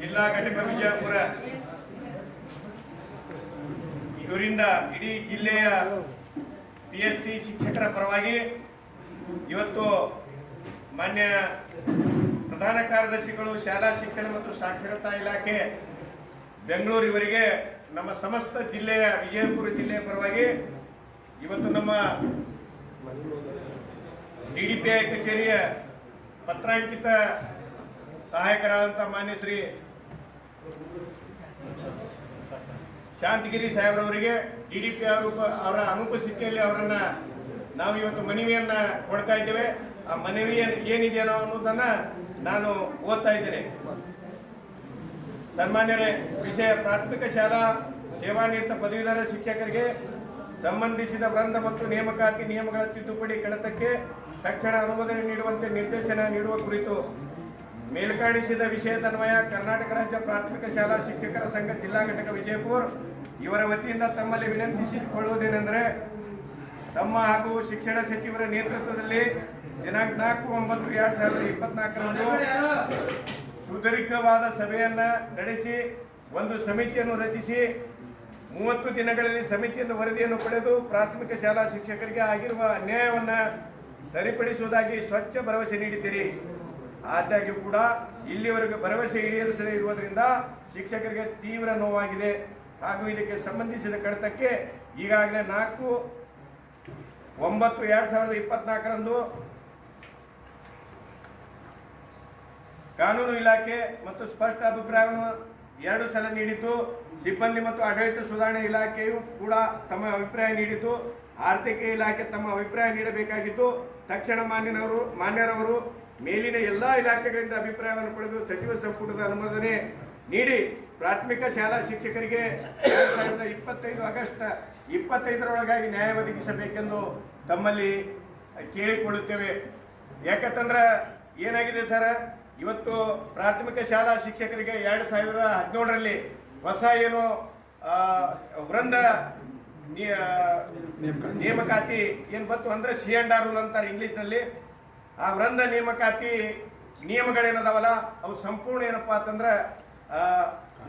ಜಿಲ್ಲಾ ಘಟಕ ವಿಜಯಪುರ. ಇವರಿಂದ ಇಡೀ ಜಿಲ್ಲೆಯ ಪಿ ಎಸ್ ಟಿ ಶಿಕ್ಷಕರ ಪರವಾಗಿ ಇವತ್ತು ಮಾನ್ಯ ಪ್ರಧಾನ ಕಾರ್ಯದರ್ಶಿಗಳು, ಶಾಲಾ ಶಿಕ್ಷಣ ಮತ್ತು ಸಾಕ್ಷರತಾ ಇಲಾಖೆ ಬೆಂಗಳೂರು ಇವರಿಗೆ ನಮ್ಮ ಸಮಸ್ತ ಜಿಲ್ಲೆಯ, ವಿಜಯಪುರ ಜಿಲ್ಲೆಯ ಪರವಾಗಿ ಇವತ್ತು ನಮ್ಮ ಡಿ ಡಿ ಪಿ ಐ ಕಚೇರಿಯ ಪತ್ರಾಂಕಿತ ಸಹಾಯಕರಾದಂಥ ಮಾನ್ಯ ಶ್ರೀ ಶಾಂತಗಿರಿ ಸಾಹೇಬ್ರವರಿಗೆ ಡಿ ಡಿ ಪಿ ಅವರ ಅನುಪಸ್ಥಿತಿಯಲ್ಲಿ ಅವರನ್ನ ನಾವು ಇವತ್ತು ಮನವಿಯನ್ನ ಕೊಡ್ತಾ ಇದ್ದೇವೆ. ಆ ಮನವಿ ಏನ್- ಏನಿದೆಯೋ ಅನ್ನೋದನ್ನ ನಾನು ಓದ್ತಾ ಇದ್ದೇನೆ. ಸನ್ಮಾನ್ಯರೇ, ವಿಷಯ ಪ್ರಾಥಮಿಕ ಶಾಲಾ ಸೇವಾನಿರತ ಪದವೀಧರ ಶಿಕ್ಷಕರಿಗೆ ಸಂಬಂಧಿಸಿದ ವೃಂದ ಮತ್ತು ನೇಮಕಾತಿ ನಿಯಮಗಳ ತಿದ್ದುಪಡಿ ಕಡತಕ್ಕೆ ತಕ್ಷಣ ಅನುಮೋದನೆ ನೀಡುವಂತೆ ನಿರ್ದೇಶನ ನೀಡುವ ಕುರಿತು ಮೇಲ್ಕಾಣಿಸಿದ ವಿಷಯದನ್ವಯ ಕರ್ನಾಟಕ ರಾಜ್ಯ ಪ್ರಾಥಮಿಕ ಶಾಲಾ ಶಿಕ್ಷಕರ ಸಂಘ ಜಿಲ್ಲಾ ಘಟಕ ವಿಜಯಪುರ ಇವರ ವತಿಯಿಂದ ತಮ್ಮಲ್ಲಿ ವಿನಂತಿಸಿಕೊಳ್ಳುವುದೇನೆಂದರೆ ತಮ್ಮ ಹಾಗೂ ಶಿಕ್ಷಣ ಸಚಿವರ ನೇತೃತ್ವದಲ್ಲಿ ದಿನಾಂಕ ನಾಲ್ಕು ಒಂಬತ್ತು ಎರಡು ಸಾವಿರದ ಇಪ್ಪತ್ನಾಲ್ಕರಂದು ಸುದೀರ್ಘವಾದ ಸಭೆಯನ್ನು ನಡೆಸಿ, ಒಂದು ಸಮಿತಿಯನ್ನು ರಚಿಸಿ, ಮೂವತ್ತು ದಿನಗಳಲ್ಲಿ ಸಮಿತಿಯನ್ನು ವರದಿಯನ್ನು ಪಡೆದು ಪ್ರಾಥಮಿಕ ಶಾಲಾ ಶಿಕ್ಷಕರಿಗೆ ಆಗಿರುವ ಅನ್ಯಾಯವನ್ನು ಸರಿಪಡಿಸುವುದಾಗಿ ಸ್ವಚ್ಛ ಭರವಸೆ ನೀಡಿದ್ದೀರಿ. ಆದಾಗ್ಯೂ ಕೂಡ ಇಲ್ಲಿವರೆಗೂ ಭರವಸೆ ಈಡೇರಿಸದೇ ಇರುವುದರಿಂದ ಶಿಕ್ಷಕರಿಗೆ ತೀವ್ರ ನೋವಾಗಿದೆ. ಹಾಗೂ ಇದಕ್ಕೆ ಸಂಬಂಧಿಸಿದ ಕಡತಕ್ಕೆ ಈಗಾಗಲೇ ನಾಲ್ಕು, ಒಂಬತ್ತು, ಎರಡು ಸಾವಿರದ ಇಪ್ಪತ್ನಾಲ್ಕರಂದು ಕಾನೂನು ಇಲಾಖೆ ಮತ್ತು ಸ್ಪಷ್ಟ ಅಭಿಪ್ರಾಯವನ್ನು ಎರಡು ಸಲ ನೀಡಿತು ಸಿಬ್ಬಂದಿ ಮತ್ತು ಆಡಳಿತ ಸುಧಾರಣೆ ಇಲಾಖೆಯು ಕೂಡ ತಮ್ಮ ಅಭಿಪ್ರಾಯ ನೀಡಿತು ಆರ್ಥಿಕ ಇಲಾಖೆ ತಮ್ಮ ಅಭಿಪ್ರಾಯ ನೀಡಬೇಕಾಗಿತ್ತು ತಕ್ಷಣ ಮಾನ್ಯನವರು, ಮಾನ್ಯರವರು ಮೇಲಿನ ಎಲ್ಲಾ ಇಲಾಖೆಗಳಿಂದ ಅಭಿಪ್ರಾಯವನ್ನು ಪಡೆದು ಸಚಿವ ಸಂಪುಟದ ಅನುಮೋದನೆ ನೀಡಿ ಪ್ರಾಥಮಿಕ ಶಾಲಾ ಶಿಕ್ಷಕರಿಗೆ ಎರಡ್ ಸಾವಿರದ ಇಪ್ಪತ್ತೈದು ಆಗಸ್ಟ್ ಇಪ್ಪತ್ತೈದರೊಳಗಾಗಿ ನ್ಯಾಯ ಒದಗಿಸಬೇಕೆಂದು ತಮ್ಮಲ್ಲಿ ಕೇಳಿಕೊಳ್ಳುತ್ತೇವೆ. ಯಾಕಂತಂದ್ರೆ ಏನಾಗಿದೆ ಸರ್? ಇವತ್ತು ಪ್ರಾಥಮಿಕ ಶಾಲಾ ಶಿಕ್ಷಕರಿಗೆ ಎರಡು ಸಾವಿರದ ಹದಿನೇಳರಲ್ಲಿ ಹೊಸ ಏನು ವೃಂದ ನೇಮಕಾತಿ. ಏನು ಬಂತು ಅಂದ್ರೆ ಸಿ ಅಂಡ್ ಆರ್ ರೂಲ್ ಅಂತಾರೆ ಇಂಗ್ಲಿಷ್ನಲ್ಲಿ ಆ ವೃಂದ ನೇಮಕಾತಿ ನಿಯಮಗಳೇನದಾವಲ್ಲ? ಅವು ಸಂಪೂರ್ಣ ಏನಪ್ಪಾ ಅಂತಂದ್ರೆ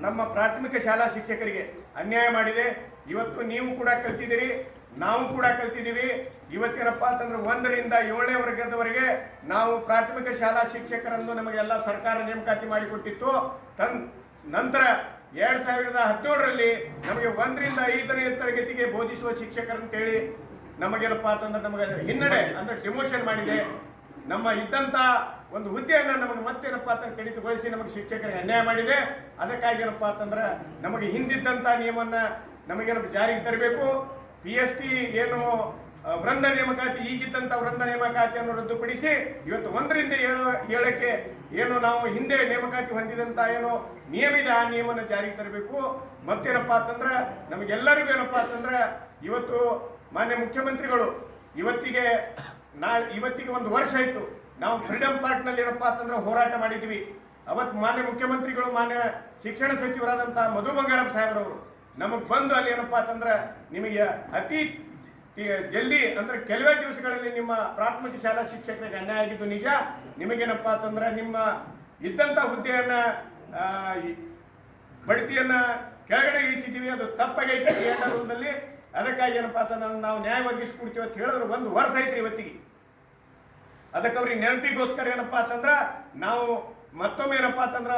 ನಮ್ಮ ಪ್ರಾಥಮಿಕ ಶಾಲಾ ಶಿಕ್ಷಕರಿಗೆ ಅನ್ಯಾಯ ಮಾಡಿದೆ. ಇವತ್ತು ನೀವು ಕೂಡ ಕಲ್ತಿದ್ದೀರಿ, ನಾವು ಕೂಡ ಕಲ್ತಿದ್ದೀವಿ. ಇವತ್ತೇನಪ್ಪ ಅಂತಂದ್ರೆ ಒಂದರಿಂದ ಏಳನೇ ವರ್ಗದವರೆಗೆ ನಾವು ಪ್ರಾಥಮಿಕ ಶಾಲಾ ಶಿಕ್ಷಕರನ್ನು ನಮಗೆಲ್ಲ ಸರ್ಕಾರ ನೇಮಕಾತಿ ಮಾಡಿಕೊಟ್ಟಿತ್ತು. ತನ್ ನಂತರ ಎರಡ್ ಸಾವಿರದ ಹದಿನೇಳರಲ್ಲಿ ನಮಗೆ ಒಂದರಿಂದ ಐದನೇ ತರಗತಿಗೆ ಬೋಧಿಸುವ ಶಿಕ್ಷಕರಂತೇಳಿ ನಮಗೇನಪ್ಪ ಅಂತಂದ್ರೆ ನಮಗೆ ಹಿನ್ನಡೆ ಅಂದ್ರೆ ಡಿಮೋಷನ್ ಮಾಡಿದೆ. ನಮ್ಮ ಇದ್ದಂತ ಒಂದು ಹುದ್ದೆಯನ್ನ ನಮಗೆ ಮತ್ತೇನಪ್ಪ ಅಂತಂದ್ರೆ ಕಡಿತಗೊಳಿಸಿ ನಮಗೆ ಶಿಕ್ಷಕರಿಗೆ ಅನ್ಯಾಯ ಮಾಡಿದೆ. ಅದಕ್ಕಾಗಿ ಏನಪ್ಪ ಅಂತಂದ್ರೆ ನಮಗೆ ಹಿಂದಿದ್ದಂತ ನಿಯಮನ್ನ ನಮಗೇನಪ್ಪ ಜಾರಿಗೆ ತರಬೇಕು. ಪಿ ಎಸ್ ಟಿ ಏನು ವೃಂದ ನೇಮಕಾತಿ, ಈಗಿದ್ದಂತ ವೃಂದ ನೇಮಕಾತಿಯನ್ನು ರದ್ದುಪಡಿಸಿ ಇವತ್ತು ಒಂದರಿಂದ ಏಳು, ಏಳಕ್ಕೆ ಏನು ನಾವು ಹಿಂದೆ ನೇಮಕಾತಿ ಹೊಂದಿದಂತ ಏನು ನಿಯಮಿದ ಆ ನಿಯಮನ ಜಾರಿಗೆ ತರಬೇಕು. ಮತ್ತೇನಪ್ಪ ಅಂತಂದ್ರೆ ನಮಗೆಲ್ಲರಿಗೂ ಏನಪ್ಪಾ ಅಂತಂದ್ರೆ ಇವತ್ತು ಮಾನ್ಯ ಮುಖ್ಯಮಂತ್ರಿಗಳು ಇವತ್ತಿಗೆ ನಾಳೆ ಇವತ್ತಿಗೆ ಒಂದು ವರ್ಷ ಆಯ್ತು. ನಾವು ಫ್ರೀಡಂ ಪಾರ್ಕ್ನಲ್ಲಿ ಏನಪ್ಪಾ ಅಂತಂದ್ರೆ ಹೋರಾಟ ಮಾಡಿದ್ವಿ ಅವತ್ತು ಮಾನ್ಯ ಮುಖ್ಯಮಂತ್ರಿಗಳು, ಮಾನ್ಯ ಶಿಕ್ಷಣ ಸಚಿವರಾದಂಥ ಮಧು ಬಂಗಾರಪ್ಪ ಸಾಹೇಬ್ರವರು ನಮಗ್ ಬಂದು ಅಲ್ಲಿ ಏನಪ್ಪಾ ಅಂತಂದ್ರೆ ನಿಮಗೆ ಅತಿ ಜಲ್ದಿ ಅಂದ್ರೆ ಕೆಲವೇ ದಿವಸಗಳಲ್ಲಿ ನಿಮ್ಮ ಪ್ರಾಥಮಿಕ ಶಾಲಾ ಶಿಕ್ಷಕರಿಗೆ ಅನ್ಯಾಯ ಆಗಿದ್ದು ನಿಜ. ನಿಮಗೇನಪ್ಪಾ ಅಂತಂದ್ರೆ ನಿಮ್ಮ ಇದ್ದಂತ ಹುದ್ದೆಯನ್ನ ಬಡ್ತಿಯನ್ನ ಕೆಳಗಡೆ ಇಳಿಸಿದ್ದೀವಿ. ಅದು ತಪ್ಪಾಗೈತೆ ರೂಲ್ದಲ್ಲಿ ಅದಕ್ಕಾಗಿ ಏನಪ್ಪಾ ಅಂತಂದ್ರೆ ನಾವು ನ್ಯಾಯ ಒದಗಿಸ್ಕೊಡ್ತೀವಿ ಅಂತ ಹೇಳಿದ್ರೆ ಒಂದು ವರ್ಷ ಐತ್ರಿ ಇವತ್ತಿಗೆ. ಅದಕ್ಕೆ ಅವ್ರಿಗೆ ನೆನಪಿಗೋಸ್ಕರ ಏನಪ್ಪಾ ಅಂತಂದ್ರೆ ನಾವು ಮತ್ತೊಮ್ಮೆ ಏನಪ್ಪಾ ಅಂತಂದ್ರೆ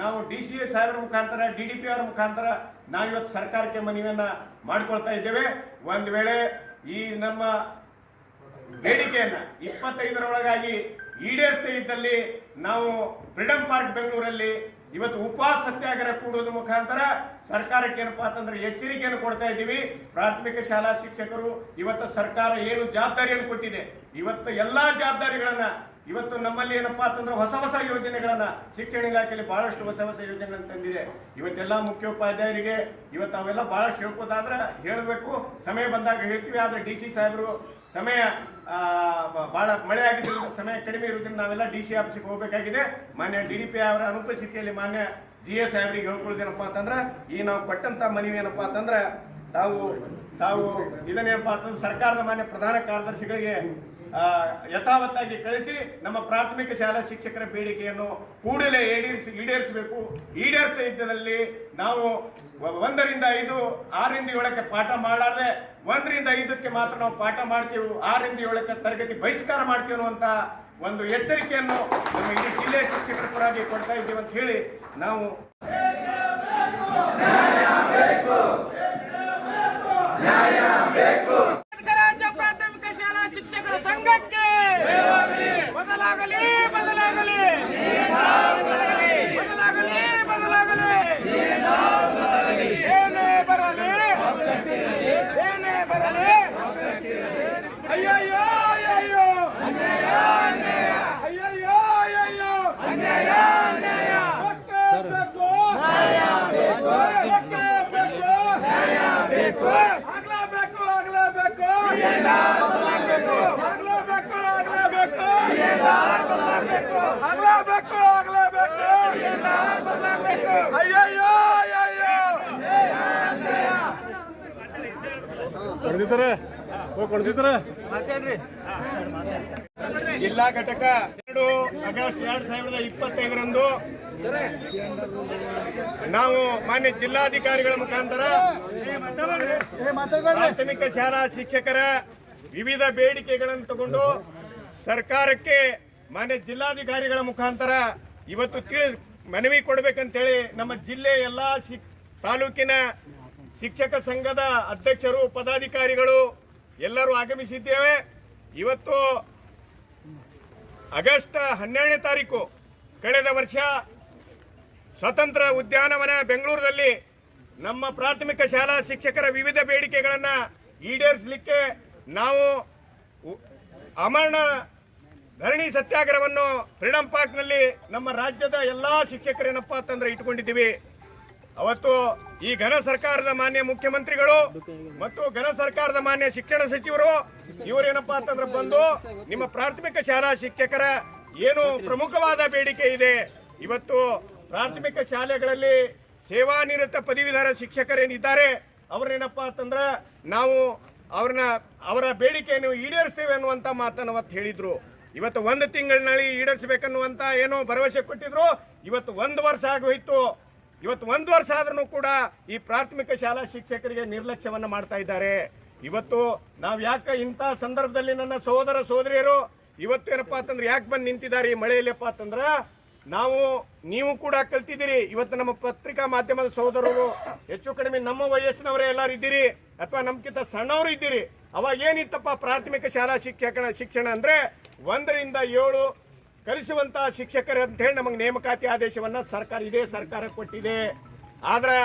ನಾವು ಡಿ ಸಿ ಎ ಸಾಹೇಬರ ಮುಖಾಂತರ, ಡಿ ಡಿ ಪಿ ಅವರ ಮುಖಾಂತರ ನಾವು ಇವತ್ತು ಸರ್ಕಾರಕ್ಕೆ ಮನವಿಯನ್ನು ಮಾಡ್ಕೊಳ್ತಾ ಇದ್ದೇವೆ. ಒಂದು ವೇಳೆ ಈ ನಮ್ಮ ಬೇಡಿಕೆಯನ್ನ ಇಪ್ಪತ್ತೈದರೊಳಗಾಗಿ ಈಡೇರಿಸದೇ ಇದ್ದಲ್ಲಿ ನಾವು ಫ್ರೀಡಂ ಪಾರ್ಕ್ ಬೆಂಗಳೂರಲ್ಲಿ ಇವತ್ತು ಉಪವಾಸ ಸತ್ಯಾಗ್ರಹ ಕೂಡೋದ್ರ ಮುಖಾಂತರ ಸರ್ಕಾರಕ್ಕೆ ಏನಪ್ಪಾ ಅಂತಂದ್ರೆ ಎಚ್ಚರಿಕೆಯನ್ನು ಕೊಡ್ತಾ ಇದ್ದೀವಿ. ಪ್ರಾಥಮಿಕ ಶಾಲಾ ಶಿಕ್ಷಕರು, ಇವತ್ತು ಸರ್ಕಾರ ಏನು ಜವಾಬ್ದಾರಿಯನ್ನು ಕೊಟ್ಟಿದೆ, ಇವತ್ತು ಎಲ್ಲಾ ಜವಾಬ್ದಾರಿಗಳನ್ನ, ಇವತ್ತು ನಮ್ಮಲ್ಲಿ ಏನಪ್ಪಾ ಅಂತಂದ್ರೆ ಹೊಸ ಹೊಸ ಯೋಜನೆಗಳನ್ನ ಶಿಕ್ಷಣ ಇಲಾಖೆಯಲ್ಲಿ ಬಹಳಷ್ಟು ಹೊಸ ಹೊಸ ಯೋಜನೆಗಳನ್ನು ತಂದಿದೆ. ಇವತ್ತೆಲ್ಲ ಮುಖ್ಯೋಪಾಧ್ಯಾಯರಿಗೆ, ಇವತ್ತು ಅವೆಲ್ಲ ಬಹಳಷ್ಟು ಹೇಳ್ಕೋದಾದ್ರೆ ಹೇಳಬೇಕು. ಸಮಯ ಬಂದಾಗ ಹೇಳ್ತೀವಿ, ಆದ್ರೆ ಡಿ ಸಿ ಸಾಹೇಬರು ಸಮಯ ಬಹಳ ಮಳೆ ಆಗಿದ್ದರಿಂದ ಸಮಯ ಕಡಿಮೆ ಇರೋದ್ರಿಂದ ನಾವೆಲ್ಲ ಡಿ ಸಿ ಆಫೀಸಿಗೆ ಹೋಗಬೇಕಾಗಿದೆ. ಮಾನ್ಯ ಡಿ ಡಿ ಪಿ ಅವರ ಅನುಪಸ್ಥಿತಿಯಲ್ಲಿ ಮಾನ್ಯ ಜಿ ಎಸ್ ಅವರಿಗೆ ಹೇಳ್ಕೊಳ್ಳೋದೇನಪ್ಪ ಅಂತಂದ್ರೆ, ಈ ನಾವು ಕೊಟ್ಟಂತ ಮನವಿ ಏನಪ್ಪ ಅಂತಂದ್ರೆ, ತಾವು ತಾವು ಇದನ್ನೇನಪ್ಪ ಅಂತಂದ್ರೆ ಸರ್ಕಾರದ ಮಾನ್ಯ ಪ್ರಧಾನ ಕಾರ್ಯದರ್ಶಿಗಳಿಗೆ ಯಥಾವತ್ತಾಗಿ ಕಳಿಸಿ ನಮ್ಮ ಪ್ರಾಥಮಿಕ ಶಾಲಾ ಶಿಕ್ಷಕರ ಬೇಡಿಕೆಯನ್ನು ಕೂಡಲೇ ಈಡೇರಿಸಿ, ಈಡೇರಿಸಬೇಕು. ಈಡೇರಿಸದೇ ಇದ್ದಲ್ಲಿ ನಾವು ಒಂದರಿಂದ ಐದು, ಆರರಿಂದ ಏಳಕ್ಕೆ ಪಾಠ ಮಾಡಾರ್ದೆ, ಒಂದರಿಂದ ಐದಕ್ಕೆ ಮಾತ್ರ ನಾವು ಪಾಠ ಮಾಡ್ತೀವಿ, ಆರರಿಂದ ಏಳಕ್ಕೆ ತರಗತಿ ಬಹಿಷ್ಕಾರ ಮಾಡ್ತೀವಿ ಅನ್ನುವಂತ ಒಂದು ಎಚ್ಚರಿಕೆಯನ್ನು ನಮ್ಮ ಇಡೀ ಜಿಲ್ಲೆಯ ಶಿಕ್ಷಕರ ಪರವಾಗಿ ಕೊಡ್ತಾ ಇದ್ದೀವಿ ಅಂತ ಹೇಳಿ ನಾವು ಬೇಕು. ಸಂಘಕ್ಕೆ ಬದಲಾಗಲಿ ಬದಲಾಗಲಿ ಬದಲಾಗಲಿ ಏನೇ ಬರಲಿ ಏನೇ ಬರಲಿ ಅಯ್ಯಯ್ಯೋ ಅಯ್ಯಯ್ಯೋ ಅಯ್ಯಯ್ಯೋ ಅಯ್ಯಯ್ಯೋ ಅನ್ಯಾಯ ಅನ್ಯಾಯ ಬೇಕು ಬೇಕು ಬೇಕು ಬೇಕು ಆಗ್ಲೇಬೇಕು ಆಗ್ಲೇಬೇಕು ಆಗ್ಲೇಬೇಕು ಆಗ್ಲೇಬೇಕು ಆಗ್ಲೇಬೇಕು ಆಗ್ಲೇಬೇಕು ಅಯ್ಯಯ್ಯೋ ಅಯ್ಯಯ್ಯೋ ಜಿಲ್ಲಾ ಘಟಕ ಎರಡು ಆಗಸ್ಟ್ ಎರಡ್ ಸಾವಿರದ ಇಪ್ಪತ್ತೈದರಂದು ನಾವು ಮಾನ್ಯ ಜಿಲ್ಲಾಧಿಕಾರಿಗಳ ಮುಖಾಂತರ ಪ್ರಾಥಮಿಕ ಶಾಲಾ ಶಿಕ್ಷಕರ ವಿವಿಧ ಬೇಡಿಕೆಗಳನ್ನು ತಗೊಂಡು ಸರ್ಕಾರಕ್ಕೆ ಮಾನ್ಯ ಜಿಲ್ಲಾಧಿಕಾರಿಗಳ ಮುಖಾಂತರ ಇವತ್ತು ಮನವಿ ಕೊಡಬೇಕಂತೇಳಿ ನಮ್ಮ ಜಿಲ್ಲೆ ಎಲ್ಲಾ ತಾಲೂಕಿನ ಶಿಕ್ಷಕ ಸಂಘದ ಅಧ್ಯಕ್ಷರು, ಪದಾಧಿಕಾರಿಗಳು ಎಲ್ಲರೂ ಆಗಮಿಸಿದ್ದೇವೆ. ಇವತ್ತು ಆಗಸ್ಟ್ ಹನ್ನೆರಡನೇ ತಾರೀಕು ಕಳೆದ ವರ್ಷ ಸ್ವತಂತ್ರ ಉದ್ಯಾನವನ ಬೆಂಗಳೂರಿನಲ್ಲಿ ನಮ್ಮ ಪ್ರಾಥಮಿಕ ಶಾಲಾ ಶಿಕ್ಷಕರ ವಿವಿಧ ಬೇಡಿಕೆಗಳನ್ನು ಈಡೇರಿಸಲಿಕ್ಕೆ ನಾವು ಅಮರಣ ಧರಣಿ ಸತ್ಯಾಗ್ರಹವನ್ನು ಫ್ರೀಡಂ ಪಾರ್ಕ್ನಲ್ಲಿ ನಮ್ಮ ರಾಜ್ಯದ ಎಲ್ಲಾ ಶಿಕ್ಷಕರೇನಪ್ಪ ಅಂತಂದ್ರೆ ಇಟ್ಕೊಂಡಿದ್ದೀವಿ ಅವತ್ತು ಈ ಘನ ಸರ್ಕಾರದ ಮಾನ್ಯ ಮುಖ್ಯಮಂತ್ರಿಗಳು ಮತ್ತು ಘನ ಸರ್ಕಾರದ ಮಾನ್ಯ ಶಿಕ್ಷಣ ಸಚಿವರು, ಇವರೇನಪ್ಪಾ ಅಂತಂದ್ರೆ ಬಂದು ನಿಮ್ಮ ಪ್ರಾಥಮಿಕ ಶಾಲಾ ಶಿಕ್ಷಕರ ಏನು ಪ್ರಮುಖವಾದ ಬೇಡಿಕೆ ಇದೆ. ಇವತ್ತು ಪ್ರಾಥಮಿಕ ಶಾಲೆಗಳಲ್ಲಿ ಸೇವಾನಿರತ ಪದವೀಧರ ಶಿಕ್ಷಕರೇನಿದ್ದಾರೆ ಅವ್ರನ್ನೇನಪ್ಪ ಅಂತಂದ್ರೆ ನಾವು ಅವ್ರನ್ನ ಅವರ ಬೇಡಿಕೆಯನ್ನು ಈಡೇರಿಸ್ತೇವೆ ಅನ್ನುವಂತ ಮಾತನ್ನು ಅವತ್ತು ಹೇಳಿದ್ರು. ಇವತ್ತು ಒಂದು ತಿಂಗಳಿನಲ್ಲಿ ಈಡೇರಿಸಬೇಕನ್ನುವಂತ ಏನೋ ಭರವಸೆ ಕೊಟ್ಟಿದ್ರು. ಇವತ್ತು ಒಂದು ವರ್ಷ ಆಗೋಯ್ತು. ಇವತ್ತು ಒಂದು ವರ್ಷ ಆದ್ರೂ ಕೂಡ ಈ ಪ್ರಾಥಮಿಕ ಶಾಲಾ ಶಿಕ್ಷಕರಿಗೆ ನಿರ್ಲಕ್ಷ್ಯವನ್ನು ಮಾಡ್ತಾ ಇದ್ದಾರೆ. ಇವತ್ತು ನಾವು ಯಾಕೆ ಇಂಥ ಸಂದರ್ಭದಲ್ಲಿ ನನ್ನ ಸಹೋದರ ಸಹೋದರಿಯರು ಇವತ್ತು ಏನಪ್ಪಾ ಅಂತಂದ್ರೆ ಯಾಕೆ ಬಂದು ನಿಂತಿದ್ದಾರೆ ಈ ಮಳೆಯಲ್ಲಪ್ಪ ಅಂತಂದ್ರೆ ನಾವು, ನೀವು ಕೂಡ ಕಲ್ತಿದ್ದೀರಿ. ಇವತ್ತು ನಮ್ಮ ಪತ್ರಿಕಾ ಮಾಧ್ಯಮದ ಸಹೋದರರು ಹೆಚ್ಚು ಕಡಿಮೆ ನಮ್ಮ ವಯಸ್ಸಿನವರೇ ಎಲ್ಲರೂ ಇದ್ದೀರಿ ಅಥವಾ ನಮ್ಗಿಂತ ಸಣ್ಣವರು ಇದ್ದೀರಿ. ಅವಾಗ ಏನಿತ್ತಪ್ಪ ಪ್ರಾಥಮಿಕ ಶಾಲಾ ಶಿಕ್ಷಕ ಶಿಕ್ಷಣ ಅಂದ್ರೆ ಒಂದರಿಂದ ಏಳು ಕಲಿಸುವಂತ ಶಿಕ್ಷಕರು ಅಂತ ಹೇಳಿ ನಮಗೆ ನೇಮಕಾತಿ ಆದೇಶವನ್ನ ಸರ್ಕಾರ ಇದೇ ಸರ್ಕಾರ ಕೊಟ್ಟಿದೆ. ಆದ್ರೆ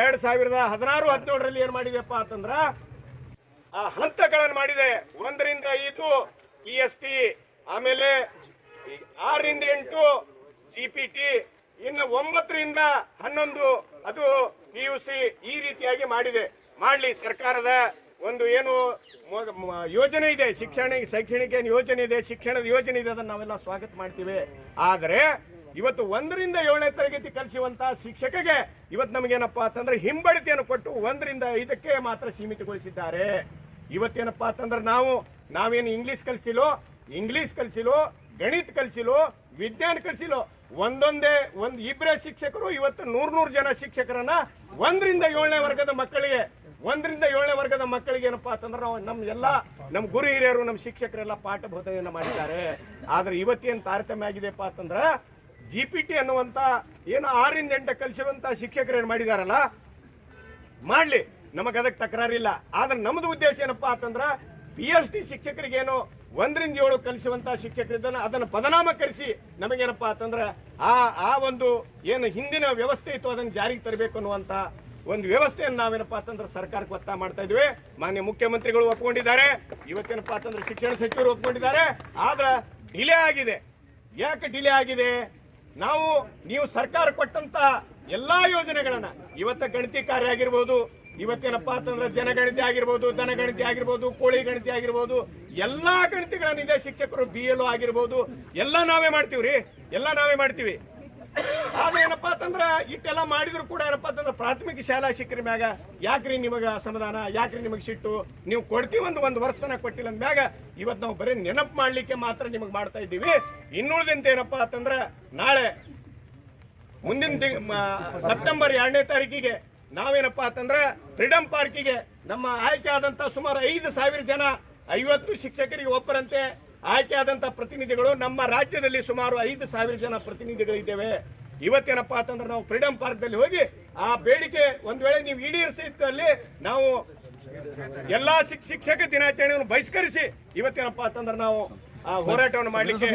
ಎರಡ್ ಸಾವಿರದ ಹದಿನಾರು, ಹದಿನೇಳರಲ್ಲಿ ಏನ್ ಮಾಡಿದೆಪ್ಪ ಅಂತಂದ್ರ ಆ ಹಂತಗಳನ್ನು ಮಾಡಿದೆ. ಒಂದರಿಂದ ಐದು ಇ ಎಸ್ ಟಿ ಆಮೇಲೆ ಆರರಿಂದ ಎಂಟು ಸಿ ಪಿ ಟಿ ಇನ್ನು ಒಂಬತ್ತರಿಂದ ಹನ್ನೊಂದು, ಅದು ಪಿ ಯು ಸಿ ಈ ರೀತಿಯಾಗಿ ಮಾಡಿದೆ. ಮಾಡಲಿ ಸರ್ಕಾರದ ಒಂದು ಏನು ಯೋಜನೆ ಇದೆ, ಶಿಕ್ಷಣ ಶೈಕ್ಷಣಿಕ ಏನು ಯೋಜನೆ ಇದೆ, ಶಿಕ್ಷಣದ ಯೋಜನೆ ಇದೆ, ಅದನ್ನ ನಾವೆಲ್ಲ ಸ್ವಾಗತ ಮಾಡ್ತೀವಿ. ಆದರೆ ಇವತ್ತು ಒಂದರಿಂದ ಏಳನೇ ತರಗತಿ ಕಲಿಸುವಂತಹ ಶಿಕ್ಷಕಗೆ ಇವತ್ತು ನಮಗೇನಪ್ಪ ಅಂತಂದ್ರೆ ಹಿಂಬಡಿತಿಯನ್ನು ಕೊಟ್ಟು ಒಂದರಿಂದ ಐದಕ್ಕೆ ಮಾತ್ರ ಸೀಮಿತಗೊಳಿಸಿದ್ದಾರೆ. ಇವತ್ತೇನಪ್ಪಾ ಅಂತಂದ್ರೆ ನಾವು, ನಾವೇನು ಇಂಗ್ಲಿಷ್ ಕಲಿಸಿಲೋ ಇಂಗ್ಲಿಷ್ ಕಲಿಸಿಲೋ ಗಣಿತ ಕಲಿಸಿಲೋ ವಿಜ್ಞಾನ ಕಲಿಸಿಲೋ ಒಂದೊಂದೇ, ಒಂದು ಇಬ್ಬರೇ ಶಿಕ್ಷಕರು, ಇವತ್ತು ನೂರ್ ನೂರು ಜನ ಶಿಕ್ಷಕರನ್ನ ಒಂದರಿಂದ ಏಳನೇ ವರ್ಗದ ಮಕ್ಕಳಿಗೆ ಒಂದರಿಂದ ಏಳನೇ ವರ್ಗದ ಮಕ್ಕಳಿಗೆ ಏನಪ್ಪಾ ಅಂತಂದ್ರೆ ನಾವು ನಮ್ಮ ಎಲ್ಲಾ ನಮ್ಮ ಗುರು ಹಿರಿಯರು, ನಮ್ಮ ಶಿಕ್ಷಕರೆಲ್ಲ ಪಾಠ ಬೋಧನೆಯನ್ನು ಮಾಡಿದ್ದಾರೆ. ಆದ್ರೆ ಇವತ್ತೇನ್ ತಾರತಮ್ಯ ಆಗಿದೆಪ್ಪ ಅಂತಂದ್ರೆ ಜಿ ಪಿ ಟಿ ಅನ್ನುವಂತ ಏನು ಆರಿಂದ ಎಂಟ ಕಲಿಸುವಂತ ಶಿಕ್ಷಕರು ಏನ್ ಮಾಡಿದಾರಲ್ಲ? ಮಾಡ್ಲಿ. ನಮಗೆ ಅದಕ್ಕೆ ತಕರಾರಿಲ್ಲ. ಆದ್ರೆ ನಮ್ದು ಉದ್ದೇಶ ಏನಪ್ಪಾ ಅಂತಂದ್ರೆ ಪಿ ಎಚ್ ಡಿ ಶಿಕ್ಷಕರಿಗೇನು ಒಂದರಿಂದ ಏಳು ಕಲಿಸುವಂತ ಶಿಕ್ಷಕರಿದ್ದಾನೆ ಅದನ್ನು ಪದನಾಮಕರಿಸಿ ನಮಗೇನಪ್ಪಾ ಅಂತಂದ್ರೆ ಆ ಆ ಒಂದು ಏನು ಹಿಂದಿನ ವ್ಯವಸ್ಥೆ ಇತ್ತು, ಅದನ್ನು ಜಾರಿಗೆ ತರಬೇಕು ಅನ್ನುವಂತ ಒಂದು ವ್ಯವಸ್ಥೆಯನ್ನು ನಾವೇನಪ್ಪಾ ಅಂತಂದ್ರೆ ಸರ್ಕಾರಕ್ಕೆ ಒತ್ತಾಯ ಮಾಡ್ತಾ ಇದ್ವಿ. ಮಾನ್ಯ ಮುಖ್ಯಮಂತ್ರಿಗಳು ಒಪ್ಕೊಂಡಿದ್ದಾರೆ. ಇವತ್ತೇನಪ್ಪ ಅಂತಂದ್ರೆ ಶಿಕ್ಷಣ ಸಚಿವರು ಒಪ್ಕೊಂಡಿದ್ದಾರೆ. ಆದ್ರೆ ಡಿಲೇ ಆಗಿದೆ. ಯಾಕೆ ಡಿಲೇ ಆಗಿದೆ? ನಾವು, ನೀವು ಸರ್ಕಾರ ಕೊಟ್ಟಂತ ಎಲ್ಲಾ ಯೋಜನೆಗಳನ್ನ, ಇವತ್ತ ಗಣತಿ ಕಾರ್ಯ ಆಗಿರ್ಬೋದು, ಇವತ್ತೇನಪ್ಪ ಅಂತಂದ್ರೆ ಜನಗಣತಿ ಆಗಿರ್ಬೋದು ದನಗಣತಿ ಆಗಿರ್ಬೋದು, ಕೋಳಿ ಗಣತಿ ಆಗಿರ್ಬೋದು, ಎಲ್ಲಾ ಗಣತಿಗಳನ್ನ ಇದೆ ಶಿಕ್ಷಕರು ಬಿ ಎಲ್ ಆಗಿರ್ಬೋದು, ಎಲ್ಲ ನಾವೇ ಮಾಡ್ತೀವ್ರಿ. ಎಲ್ಲ ನಾವೇ ಮಾಡ್ತೀವಿ. ಆದ್ರೆ ಏನಪ್ಪಾ ಅಂತಂದ್ರ ಇಟ್ಟೆಲ್ಲ ಮಾಡಿದ್ರು ಕೂಡ ಏನಪ್ಪಾ ಅಂತಂದ್ರ ಪ್ರಾಥಮಿಕ ಶಾಲಾ ಶಿಕ್ಷಕರ ಮ್ಯಾಗ ಯಾಕ್ರಿ ನಿಮಗ ಅಸಮಾಧಾನ? ಯಾಕ್ರಿ ನಿಮಗ್ ಸಿಟ್ಟು? ನೀವು ಕೊಡ್ತೀವಿ ಒಂದು ಒಂದು ವರ್ಷ ತನಕ ಕೊಟ್ಟಿಲ್ಲ ಅಂದ ಮ್ಯಾಗ ಇವತ್ತು ನಾವು ಬರೀ ನೆನಪು ಮಾಡ್ಲಿಕ್ಕೆ ಮಾತ್ರ ನಿಮಗ್ ಮಾಡ್ತಾ ಇದ್ದೀವಿ. ಇನ್ನುಳಿದಂತೆ ಏನಪ್ಪಾ ಅಂತಂದ್ರ ನಾಳೆ ಮುಂದಿನ ಸೆಪ್ಟೆಂಬರ್ ಎರಡನೇ ತಾರೀಕಿಗೆ ನಾವೇನಪ್ಪಾ ಅಂತಂದ್ರೆ ಫ್ರೀಡಂ ಪಾರ್ಕಿಗೆ ನಮ್ಮ ಆಯ್ಕೆ ಆದಂತ ಸುಮಾರು ಐದು ಸಾವಿರ ಜನ ಐವತ್ತು ಶಿಕ್ಷಕರಿಗೆ ಒಬ್ಬರಂತೆ ಆಯ್ಕೆ ಆದಂತ ಪ್ರತಿನಿಧಿಗಳು ನಮ್ಮ ರಾಜ್ಯದಲ್ಲಿ ಸುಮಾರು ಐದು ಸಾವಿರ ಜನ ಪ್ರತಿನಿಧಿಗಳಿದ್ದೇವೆ. ಇವತ್ತೇನಪ್ಪಾ ಅಂತಂದ್ರೆ ನಾವು ಫ್ರೀಡಂ ಪಾರ್ಕ್ದಲ್ಲಿ ಹೋಗಿ ಆ ಬೇಡಿಕೆ ಒಂದ್ ವೇಳೆ ನೀವು ಈಡೇರಿಸಿದ್ದಲ್ಲಿ ನಾವು ಎಲ್ಲಾ ಶಿಕ್- ಶಿಕ್ಷಕ ದಿನಾಚರಣೆಯನ್ನು ಬಹಿಷ್ಕರಿಸಿ ಇವತ್ತೇನಪ್ಪ ಅಂತಂದ್ರೆ ನಾವು ಆ ಹೋರಾಟವನ್ನು ಮಾಡಲಿಕ್ಕೆ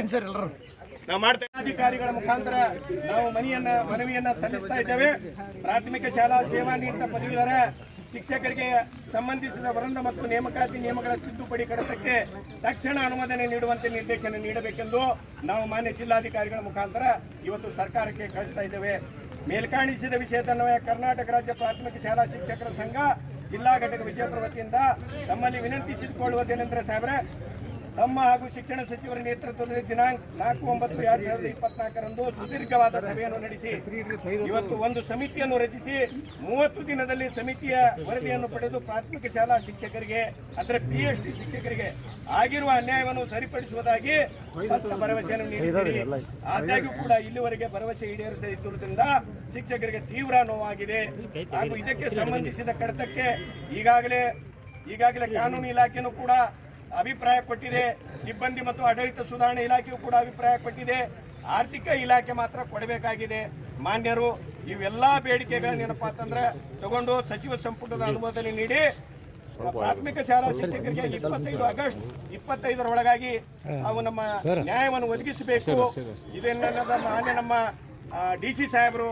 ನಾವು ಮಾಡ್ತೇವೆ. ಅಧಿಕಾರಿಗಳ ಮುಖಾಂತರ ನಾವು ಮನೆಯನ್ನ, ಮನವಿಯನ್ನ ಸಲ್ಲಿಸ್ತಾ ಇದ್ದೇವೆ. ಪ್ರಾಥಮಿಕ ಶಾಲಾ ಸೇವಾ ನೀಡಿದ ಪದವೀಧರ ಶಿಕ್ಷಕರಿಗೆ ಸಂಬಂಧಿಸಿದ ವರಂದ ಮತ್ತು ನೇಮಕಾತಿ ನಿಯಮಗಳ ತಿದ್ದುಪಡಿ ಕಡತಕ್ಕೆ ತಕ್ಷಣ ಅನುಮೋದನೆ ನೀಡುವಂತೆ ನಿರ್ದೇಶನ ನೀಡಬೇಕೆಂದು ನಾವು ಮಾನ್ಯ ಜಿಲ್ಲಾಧಿಕಾರಿಗಳ ಮುಖಾಂತರ ಇವತ್ತು ಸರ್ಕಾರಕ್ಕೆ ಕಳಿಸ್ತಾ ಇದ್ದೇವೆ. ಮೇಲ್ಕಾಣಿಸಿದ ವಿಷಯದನ್ವಯ ಕರ್ನಾಟಕ ರಾಜ್ಯ ಪ್ರಾಥಮಿಕ ಶಾಲಾ ಶಿಕ್ಷಕರ ಸಂಘ ಜಿಲ್ಲಾ ಘಟಕ ವಿಜಯಪುರ ವತಿಯಿಂದ ತಮ್ಮಲ್ಲಿ ವಿನಂತಿಸಿಕೊಳ್ಳುವುದೇನೆಂದರೆ ಸಾಹೇಬ್ರೆ ತಮ್ಮ ಹಾಗೂ ಶಿಕ್ಷಣ ಸಚಿವರ ನೇತೃತ್ವದಲ್ಲಿ ದಿನಾಂಕ ನಾಲ್ಕು ಒಂಬತ್ತು ಎರಡ್ ಸಾವಿರದ ಇಪ್ಪತ್ನಾಲ್ಕರಂದು ಸುದೀರ್ಘವಾದ ಸಭೆಯನ್ನು ನಡೆಸಿ, ಇವತ್ತು ಒಂದು ಸಮಿತಿಯನ್ನು ರಚಿಸಿ, ಮೂವತ್ತು ದಿನದಲ್ಲಿ ಸಮಿತಿಯ ವರದಿಯನ್ನು ಪಡೆದು ಪ್ರಾಥಮಿಕ ಶಾಲಾ ಶಿಕ್ಷಕರಿಗೆ, ಅಂದರೆ ಪಿ ಎಚ್ ಡಿ ಶಿಕ್ಷಕರಿಗೆ ಆಗಿರುವ ಅನ್ಯಾಯವನ್ನು ಸರಿಪಡಿಸುವುದಾಗಿ ಭರವಸೆಯನ್ನು ನೀಡಿದ್ದೀರಿ. ಆದಾಗ್ಯೂ ಕೂಡ ಇಲ್ಲಿವರೆಗೆ ಭರವಸೆ ಈಡೇರಿಸದಿರುವುದರಿಂದ ಶಿಕ್ಷಕರಿಗೆ ತೀವ್ರ ನೋವಾಗಿದೆ. ಹಾಗೂ ಇದಕ್ಕೆ ಸಂಬಂಧಿಸಿದ ಕಡತಕ್ಕೆ ಈಗಾಗಲೇ ಈಗಾಗಲೇ ಕಾನೂನು ಇಲಾಖೆಯೂ ಕೂಡ ಅಭಿಪ್ರಾಯ ಕೊಟ್ಟಿದೆ. ಸಿಬ್ಬಂದಿ ಮತ್ತು ಆಡಳಿತ ಸುಧಾರಣೆ ಇಲಾಖೆಯು ಕೂಡ ಅಭಿಪ್ರಾಯ ಕೊಟ್ಟಿದೆ. ಆರ್ಥಿಕ ಇಲಾಖೆ ಮಾತ್ರ ಕೊಡಬೇಕಾಗಿದೆ. ಮಾನ್ಯರು ಇವೆಲ್ಲಾ ಬೇಡಿಕೆಗಳನ್ನೇನಪ್ಪಾ ಅಂತಂದ್ರೆ ತಗೊಂಡು ಸಚಿವ ಸಂಪುಟದ ಅನುಮೋದನೆ ನೀಡಿ ಪ್ರಾಥಮಿಕ ಶಾಲಾ ಶಿಕ್ಷಕರಿಗೆ ಇಪ್ಪತ್ತೈದು ಆಗಸ್ಟ್ ಇಪ್ಪತ್ತೈದರ ಒಳಗಾಗಿ ಅವು ನಮ್ಮ ನ್ಯಾಯವನ್ನು ಒದಗಿಸಬೇಕು. ಇದನ್ನ ಮಾನ್ಯ ನಮ್ಮ ಡಿ ಸಿ ಸಾಹೇಬರು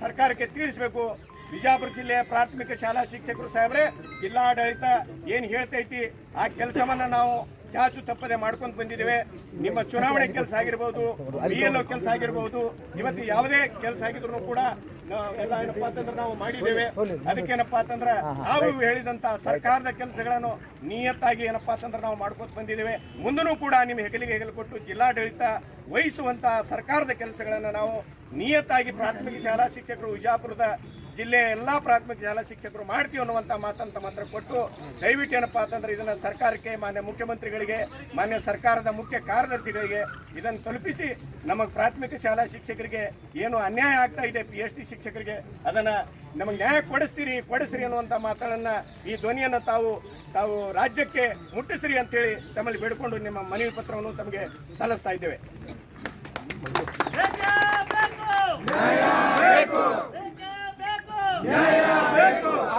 ಸರ್ಕಾರಕ್ಕೆ ತಿಳಿಸಬೇಕು. ಬಿಜಾಪುರ ಜಿಲ್ಲೆಯ ಪ್ರಾಥಮಿಕ ಶಾಲಾ ಶಿಕ್ಷಕರು ಸಾಹೇಬ್ರೆ, ಜಿಲ್ಲಾಡಳಿತ ಏನ್ ಹೇಳ್ತೈತಿ, ಆ ಕೆಲಸವನ್ನ ನಾವು ಚಾಚು ತಪ್ಪದೆ ಮಾಡ್ಕೊಂಡು ಬಂದಿದ್ದೇವೆ. ನಿಮ್ಮ ಚುನಾವಣೆ ಕೆಲಸ ಆಗಿರ್ಬೋದು ಬಿ ಎಲ್ ಕೆಲಸ ಆಗಿರ್ಬೋದು, ಇವತ್ತು ಯಾವುದೇ ಕೆಲಸ ಆಗಿದ್ರು ಕೂಡ ಎಲ್ಲ ಏನಪ್ಪಾ ಅಂತಂದ್ರೆ ನಾವು ಮಾಡಿದ್ದೇವೆ. ಅದಕ್ಕೇನಪ್ಪಾ ಅಂತಂದ್ರೆ ನಾವು ಹೇಳಿದಂತ ಸರ್ಕಾರದ ಕೆಲಸಗಳನ್ನು ನಿಯತ್ತಾಗಿ ಏನಪ್ಪಾ ಅಂತಂದ್ರೆ ನಾವು ಮಾಡ್ಕೊತ ಬಂದಿದ್ದೇವೆ. ಮುಂದೂ ಕೂಡ ನಿಮ್ಮ ಹೆಗಲಿಗೆ ಹೆಗಲು ಕೊಟ್ಟು ಜಿಲ್ಲಾಡಳಿತ ವಹಿಸುವಂತಹ ಸರ್ಕಾರದ ಕೆಲಸಗಳನ್ನು ನಾವು ನಿಯತ್ತಾಗಿ ಪ್ರಾಥಮಿಕ ಶಾಲಾ ಶಿಕ್ಷಕರು ವಿಜಾಪುರದ ಜಿಲ್ಲೆಯ ಎಲ್ಲಾ ಪ್ರಾಥಮಿಕ ಶಾಲಾ ಶಿಕ್ಷಕರು ಮಾಡ್ತೀವಿ ಅನ್ನುವಂತ ಮಾತಂತ ಮಾತ್ರ ಕೊಟ್ಟು ದಯವಿಟ್ಟು ಏನಪ್ಪ ಅಂತಂದ್ರೆ ಇದನ್ನ ಸರ್ಕಾರಕ್ಕೆ, ಮಾನ್ಯ ಮುಖ್ಯಮಂತ್ರಿಗಳಿಗೆ, ಮಾನ್ಯ ಸರ್ಕಾರದ ಮುಖ್ಯ ಕಾರ್ಯದರ್ಶಿಗಳಿಗೆ ಇದನ್ನು ತಲುಪಿಸಿ ನಮಗೆ ಪ್ರಾಥಮಿಕ ಶಾಲಾ ಶಿಕ್ಷಕರಿಗೆ ಏನು ಅನ್ಯಾಯ ಆಗ್ತಾ ಇದೆ ಪಿ ಎಚ್ ಡಿ ಶಿಕ್ಷಕರಿಗೆ ಅದನ್ನ ನಮಗೆ ನ್ಯಾಯ ಕೊಡಿಸ್ತೀರಿ, ಕೊಡಿಸ್ರಿ ಅನ್ನುವಂತ ಮಾತುಗಳನ್ನು ಈ ಧ್ವನಿಯನ್ನ ತಾವು ತಾವು ರಾಜ್ಯಕ್ಕೆ ಮುಟ್ಟಿಸ್ರಿ ಅಂತೇಳಿ ತಮ್ಮಲ್ಲಿ ಬೇಡಿಕೊಂಡು ನಿಮ್ಮ ಮನವಿ ಪತ್ರವನ್ನು ತಮಗೆ ಸಲ್ಲಿಸ್ತಾ ಇದ್ದೇವೆ.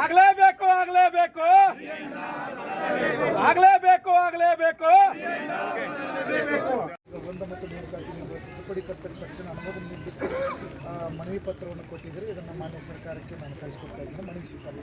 ಆಗ್ಲೇಬೇಕು ಆಗ್ಲೇಬೇಕು. ಆಗ್ಲೇಬೇಕು ಆಗ್ಲೇಬೇಕು. ವೃಂದ ಮತ್ತು ತಿದ್ದುಪಡಿ ನೀಡಲಿಕ್ಕೆ ಮನವಿ ಪತ್ರವನ್ನು ಕೊಟ್ಟಿದ್ದರೆ. ಇದನ್ನು ಮಾನ್ಯ ಸರ್ಕಾರಕ್ಕೆ ನಾನು ಕಳಿಸ್ಕೊಡ್ತಾ ಇದ್ದೀನಿ. ಮನವಿ ಸ್ವೀಕಾರ